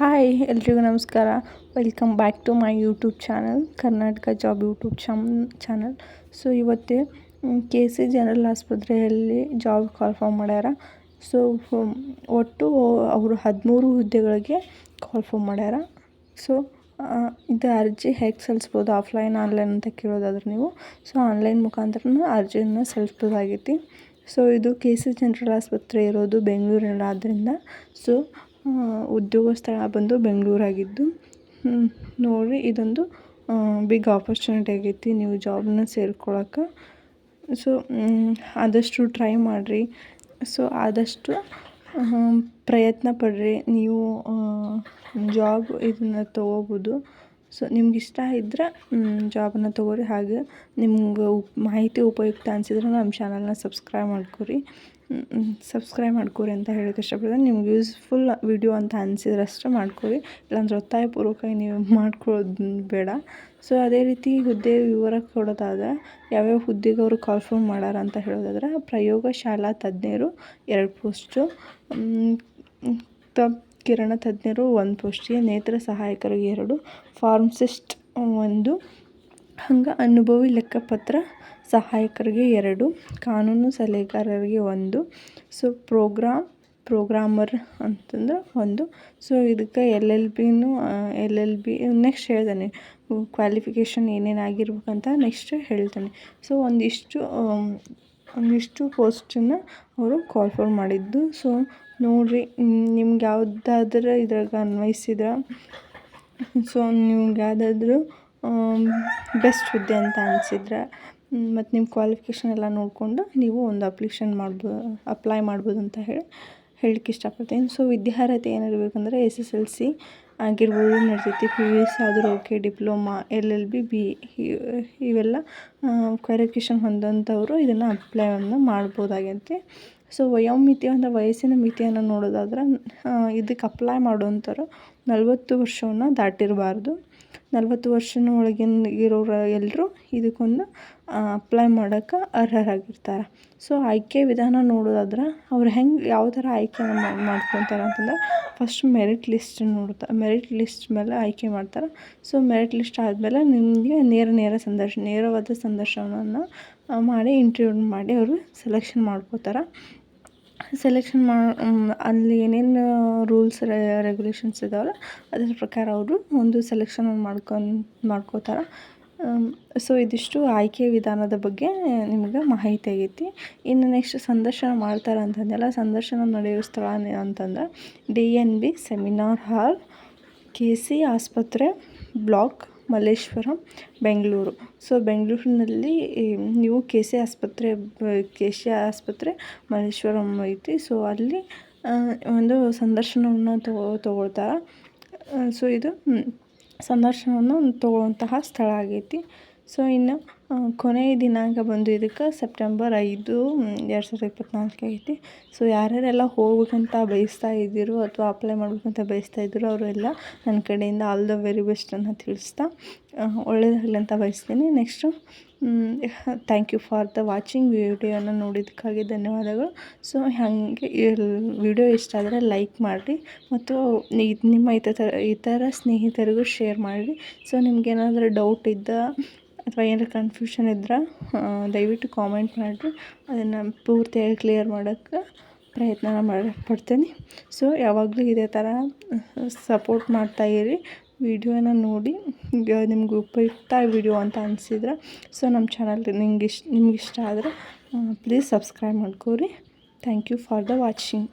Hi, ಎಲ್ರಿಗೂ ನಮಸ್ಕಾರ. Welcome back to my YouTube channel Karnataka job YouTube ಚಮ್ channel so ಇವತ್ತೇ K C general ಆಸ್ಪತ್ರೆಯಲ್ಲಿ job ಕಾಲ್ಫಾರ್ಮ್ ಮಾಡ್ಯಾರ. So ಒಟ್ಟು ಅವರು ಹದಿಮೂರು ಹುದ್ದೆಗಳಿಗೆ ಕಾಲ್ಫಾರ್ಮ್ ಮಾಡ್ಯಾರ. ಸೊ ಇದು ಅರ್ಜಿ ಹೇಗೆ ಸಲ್ಲಿಸ್ಬೋದು ಆಫ್ಲೈನ್ ಆನ್ಲೈನ್ ಅಂತ ಕೇಳೋದಾದ್ರೆ ನೀವು. ಸೊ ಆನ್ಲೈನ್ ಮುಖಾಂತರನ ಅರ್ಜಿಯನ್ನು ಸಲ್ಲಿಸ್ಬೋದಾಗೈತಿ. ಸೊ ಇದು ಕೆ ಸಿ ಜನರಲ್ ಆಸ್ಪತ್ರೆ ಇರೋದು ಬೆಂಗಳೂರಿನಲ್ಲಿ ಆದ್ದರಿಂದ ಸೊ ಉದ್ಯೋಗ ಸ್ಥಳ ಬಂದು ಬೆಂಗಳೂರಾಗಿದ್ದು ನೋಡಿ ಇದೊಂದು ಬಿಗ್ ಆಪರ್ಚುನಿಟಿ ಆಗೈತಿ ನೀವು ಜಾಬ್ನ ಸೇರ್ಕೊಳಕ್ಕೆ ಸೊ ಆದಷ್ಟು ಟ್ರೈ ಮಾಡಿರಿ. ಸೊ ಆದಷ್ಟು ಪ್ರಯತ್ನ ಪಡಿರಿ. ನೀವು ಜಾಬ್ ಇದನ್ನು ತೊಗೋಬೋದು. ಸೊ ನಿಮ್ಗೆ ಇಷ್ಟ ಇದ್ದರೆ ಜಾಬನ್ನು ತೊಗೋರಿ. ಹಾಗೆ ನಿಮ್ಗೆ ಮಾಹಿತಿ ಉಪಯುಕ್ತ ಅನಿಸಿದ್ರೆ ನಮ್ಮ ಚಾನಲ್ನ ಸಬ್ಸ್ಕ್ರೈಬ್ ಮಾಡ್ಕೊರಿ. ಸಬ್ಸ್ಕ್ರೈಬ್ ಮಾಡ್ಕೊರಿ ಅಂತ ಹೇಳೋಕ್ಕೆ ಇಷ್ಟಪಡ್ತೀನಿ ನಿಮ್ಗೆ ಯೂಸ್ಫುಲ್ ವಿಡಿಯೋ ಅಂತ ಅನಿಸಿದ್ರೆ ಅಷ್ಟೇ ಮಾಡ್ಕೊರಿ. ಇಲ್ಲಾಂದ್ರೆ ಒತ್ತಾಯಪೂರ್ವಕವಾಗಿ ನೀವು ಮಾಡ್ಕೊಳ್ಳೋದು ಬೇಡ. ಸೊ ಅದೇ ರೀತಿ ಹುದ್ದೆ ವಿವರ ಕೊಡೋದಾದ್ರೆ, ಯಾವ್ಯಾವ ಹುದ್ದೆಗೆ ಅವರು ಕಾಲ್ಫೋನ್ ಮಾಡಾರ ಅಂತ ಹೇಳೋದಾದ್ರೆ, ಪ್ರಯೋಗಶಾಲಾ ತಜ್ಞರು, ಎರಡು ಪೋಸ್ಟು ತ ಕಿರಣ ತಜ್ಞರು, ಒಂದು ಪೋಸ್ಟಿಗೆ ನೇತ್ರ ಸಹಾಯಕರು ಎರಡು, ಫಾರ್ಮಸಿಸ್ಟ್ ಒಂದು ಹಂಗೆ ಅನುಭವಿ ಲೆಕ್ಕಪತ್ರ ಸಹಾಯಕರಿಗೆ ಎರಡು, ಕಾನೂನು ಸಲಹೆಗಾರರಿಗೆ ಒಂದು, ಸೊ ಪ್ರೋಗ್ರಾಮ್ ಪ್ರೋಗ್ರಾಮರ್ ಅಂತಂದ್ರೆ ಒಂದು. ಸೊ ಇದಕ್ಕೆ ಎಲ್ ಎಲ್ ಬಿನೂ ಎಲ್ ಎಲ್ ಬಿ ನೆಕ್ಸ್ಟ್ ಹೇಳ್ತಾನೆ. ಕ್ವಾಲಿಫಿಕೇಷನ್ ಏನೇನು ಆಗಿರ್ಬೇಕಂತ ನೆಕ್ಸ್ಟ್ ಹೇಳ್ತಾನೆ. ಸೊ ಒಂದಿಷ್ಟು ಒಂದಿಷ್ಟು ಪೋಸ್ಟನ್ನು ಅವರು ಕಾಲ್ ಫಾರ್ ಮಾಡಿದ್ದು. ಸೊ ನೋಡಿರಿ ನಿಮ್ಗೆ ಯಾವುದಾದ್ರೂ ಇದ್ರಾಗ ಅನ್ವಯಿಸಿದ್ರೆ? ಸೊ ನಿಮ್ಗೆ ಯಾವುದಾದ್ರೂ ಬೆಸ್ಟ್ ಹುದ್ದೆ ಅಂತ ಅನಿಸಿದ್ರೆ ಮತ್ತು ನಿಮ್ಮ ಕ್ವಾಲಿಫಿಕೇಷನ್ ಎಲ್ಲ ನೋಡಿಕೊಂಡು ನೀವು ಒಂದು ಅಪ್ಲಿಕೇಶನ್ ಮಾಡ್ಬೋ ಅಪ್ಲೈ ಮಾಡ್ಬೋದು ಅಂತ ಹೇಳಿ ಹೇಳಕ್ಕೆ ಇಷ್ಟಪಡ್ತೀನಿ. ಸೊ ವಿದ್ಯಾರ್ಹತೆ ಏನಿರಬೇಕಂದ್ರೆ ಎಸ್ ಎಸ್ ಎಲ್ ಸಿ ಆಗಿರ್ಬೋದು ನಡಿತೈತಿ ಪಿ ಯು ಎಸ್ ಆದರೂ okay diploma L L B B ಇವೆಲ್ಲ ಕ್ವಾಲಿಫಿಕೇಷನ್ ಹೊಂದಂಥವರು ಇದನ್ನು ಅಪ್ಲೈವನ್ನು ಮಾಡ್ಬೋದಾಗೈತಿ. ಸೊ ವಯೋಮಿತಿ ಅಂದರೆ ವಯಸ್ಸಿನ ಮಿತಿಯನ್ನು ನೋಡೋದಾದ್ರೆ ಇದಕ್ಕೆ ಅಪ್ಲೈ ಮಾಡುವಂಥವ್ರು ನಲವತ್ತು ವರ್ಷವನ್ನು ದಾಟಿರಬಾರ್ದು. ನಲವತ್ತು ವರ್ಷದ ಒಳಗಿನ ಇರೋರು ಎಲ್ಲರೂ ಇದಕ್ಕೊಂದು ಅಪ್ಲೈ ಮಾಡೋಕ್ಕೆ ಅರ್ಹರಾಗಿರ್ತಾರೆ. ಸೊ ಆಯ್ಕೆ ವಿಧಾನ ನೋಡೋದಾದ್ರೆ, ಅವ್ರು ಹೆಂಗೆ ಯಾವ ಥರ ಆಯ್ಕೆ ಮಾಡ್ಕೊತಾರೆ ಅಂತಂದ್ರೆ ಫಸ್ಟ್ ಮೆರಿಟ್ ಲಿಸ್ಟ್ ನೋಡ್ತಾ ಮೆರಿಟ್ ಲಿಸ್ಟ್ ಮೇಲೆ ಆಯ್ಕೆ ಮಾಡ್ತಾರೆ. ಸೊ ಮೆರಿಟ್ ಲಿಸ್ಟ್ ಆದಮೇಲೆ ನಿಮಗೆ ನೇರ ನೇರ ಸಂದರ್ಶನ ನೇರವಾದ ಸಂದರ್ಶನವನ್ನು ಮಾಡಿ ಇಂಟರ್ವ್ಯೂ ಮಾಡಿ ಅವರು ಸೆಲೆಕ್ಷನ್ ಮಾಡ್ಕೋತಾರೆ ಸೆಲೆಕ್ಷನ್ ಮಾ ಅಲ್ಲಿ ಏನೇನು ರೂಲ್ಸ್ ರೆಗ್ಯುಲೇಷನ್ಸ್ ಇದಾವಲ್ಲ, ಅದ್ರ ಪ್ರಕಾರ ಅವರು ಒಂದು ಸೆಲೆಕ್ಷನ್ ಮಾಡ್ಕೊಂಡು, ಮಾಡ್ಕೋತಾರೆ. ಸೊ ಇದಿಷ್ಟು ಆಯ್ಕೆ ವಿಧಾನದ ಬಗ್ಗೆ ನಿಮ್ಗೆ ಮಾಹಿತಿ ಆಗೈತಿ. ಇನ್ನು ನೆಕ್ಸ್ಟ್ ಸಂದರ್ಶನ ಮಾಡ್ತಾರೆ ಅಂತಂದೆಲ್ಲ ಸಂದರ್ಶನ ನಡೆಯೋ ಸ್ಥಳ ಅಂತಂದ್ರೆ D N B seminar hall K C ಆಸ್ಪತ್ರೆ ಬ್ಲಾಕ್ ಮಲ್ಲೇಶ್ವರಂ, ಬೆಂಗಳೂರು. ಸೊ, ಬೆಂಗಳೂರಿನಲ್ಲಿ ನೀವು ಕೆ ಸಿ ಆಸ್ಪತ್ರೆ ಕೆ ಸಿ ಆಸ್ಪತ್ರೆ ಮಲ್ಲೇಶ್ವರಂ ಐತಿ. ಸೊ, ಅಲ್ಲಿ ಒಂದು ಸಂದರ್ಶನವನ್ನು ತಗೋ ತಗೊಳ್ತಾರೆ. ಸೊ, ಇದು ಸಂದರ್ಶನವನ್ನು ತಗೊಳ್ಳುವಂತಹ ಸ್ಥಳ ಆಗೈತಿ. ಸೊ, ಇನ್ನು ಕೊನೆಯ ದಿನಾಂಕ ಬಂದು ಇದಕ್ಕೆ ಸೆಪ್ಟೆಂಬರ್ ಐದು ಎರಡು ಸಾವಿರದ ಇಪ್ಪತ್ತ್ನಾಲ್ಕು ಐತಿ ಸೊ ಯಾರ್ಯಾರೆಲ್ಲ ಹೋಗ್ಬೇಕಂತ ಬಯಸ್ತಾ ಇದ್ದೀರೋ ಅಥವಾ ಅಪ್ಲೈ ಮಾಡ್ಬೇಕಂತ ಬಯಸ್ತಾ ಇದ್ದೀರೋ ಅವರೆಲ್ಲ ನನ್ನ ಕಡೆಯಿಂದ ಆಲ್ ದ ವೆರಿ ಬೆಸ್ಟ್ ಅಂತ ತಿಳಿಸ್ತಾ ಒಳ್ಳೆಯದಾಗಲಿ ಅಂತ ಬಯಸ್ತೀನಿ. Next thank you for the watching ವಿಡಿಯೋನ ನೋಡಿದ್ದಕ್ಕಾಗಿ ಧನ್ಯವಾದಗಳು. ಸೊ ಹಾಗೆ ವಿಡಿಯೋ ಇಷ್ಟ ಆದರೆ ಲೈಕ್ ಮಾಡಿರಿ ಮತ್ತು ನಿಮ್ಮ ಇತರ ಇತರ ಸ್ನೇಹಿತರಿಗೂ ಶೇರ್ ಮಾಡಿರಿ. ಸೊ ನಿಮಗೇನಾದರೂ ಡೌಟ್ ಇದ್ದ ಅಥವಾ ಏನಾರ ಕನ್ಫ್ಯೂಷನ್ ಇದ್ರೆ ದಯವಿಟ್ಟು ಕಾಮೆಂಟ್ ಮಾಡಿರಿ. ಅದನ್ನು ಪೂರ್ತಿಯಾಗಿ ಕ್ಲಿಯರ್ ಮಾಡೋಕ್ಕೆ ಪ್ರಯತ್ನ ಮಾಡಿ ಪಡ್ತೀನಿ ಸೊ ಯಾವಾಗಲೂ ಇದೇ ಥರ ಸಪೋರ್ಟ್ ಮಾಡ್ತಾಯಿರಿ ವಿಡಿಯೋನ ನೋಡಿ ನಿಮ್ಗೆ ಉಪಯುಕ್ತ ವಿಡಿಯೋ ಅಂತ ಅನಿಸಿದ್ರೆ ಸೊ ನಮ್ಮ ಚಾನಲ್ ನಿಮ್ಗೆ ಇಷ್ಟ ನಿಮ್ಗೆ ಇಷ್ಟ ಆದರೆ please subscribe ಮಾಡ್ಕೋರಿ. Thank you for the watching